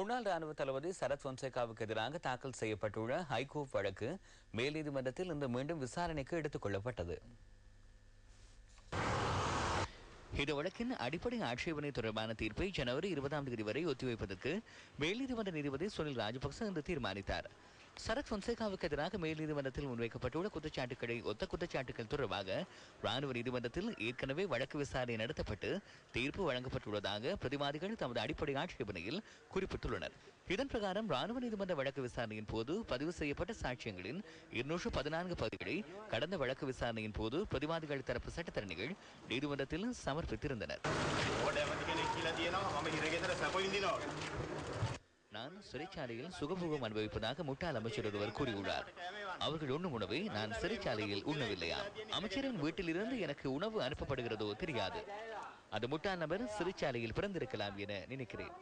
முன்னாள் ராணுவ தளபதி சரத் பொன்சேகாவுக்கு எதிராக தாக்கல் செய்யப்பட்டுள்ள ஹைகோர்ட் வழக்கு மேல்நீதிமன்றத்தில் இன்று மீண்டும் விசாரணைக்கு எடுத்துக் கொள்ளப்பட்டது. இந்த வழக்கின் அடிப்படை ஆட்சேபனை தொடர்பான தீர்ப்பை ஜனவரி இருபதாம் தேதி வரை ஒத்திவைப்பதற்கு மேல்நீதிமன்ற நீதிபதி சுனில் ராஜபக்ச இன்று தீர்மானித்தார். சரத் பொன்சேகாவுக்கு எதிராக மேல் நீதிமன்றத்தில் முன்வைக்கப்பட்டுள்ள குற்றச்சாட்டுகளை ஒத்த குற்றச்சாட்டுகள் தொடர்பாக ராணுவ நீதிமன்றத்தில் ஏற்கனவே வழக்கு விசாரணை நடத்தப்பட்டு தீர்ப்பு வழங்கப்பட்டுள்ளதாக பிரதிவாதிகள் தமது அடிப்படை ஆட்சேபனையில் குறிப்பிட்டுள்ளனர். இதன் பிரகாரம் ராணுவ நீதிமன்ற வழக்கு விசாரணையின் போது பதிவு செய்யப்பட்ட சாட்சியங்களின் இருநூற்று பதினான்கு பகுதிகளை கடந்த வழக்கு விசாரணையின் போது பிரதிவாதிகள் தரப்பு சட்டத்தரணிகள் நீதிமன்றத்தில் சமர்ப்பித்திருந்தனர். சிறைச்சாலையில் சுகபோகம் அனுபவிப்பதாக முட்டாள் அமைச்சர் ஒருவர் கூறியுள்ளார். அவர்கள் உண்ணும் உணவை நான் சிறைச்சாலையில் உண்ணவில்லையா? அமைச்சரின் வீட்டிலிருந்து எனக்கு உணவு அனுப்பப்படுகிறதோ தெரியாது. அந்த முட்டாள் நபர் சிறைச்சாலையில் பிறந்திருக்கலாம் என நினைக்கிறேன்.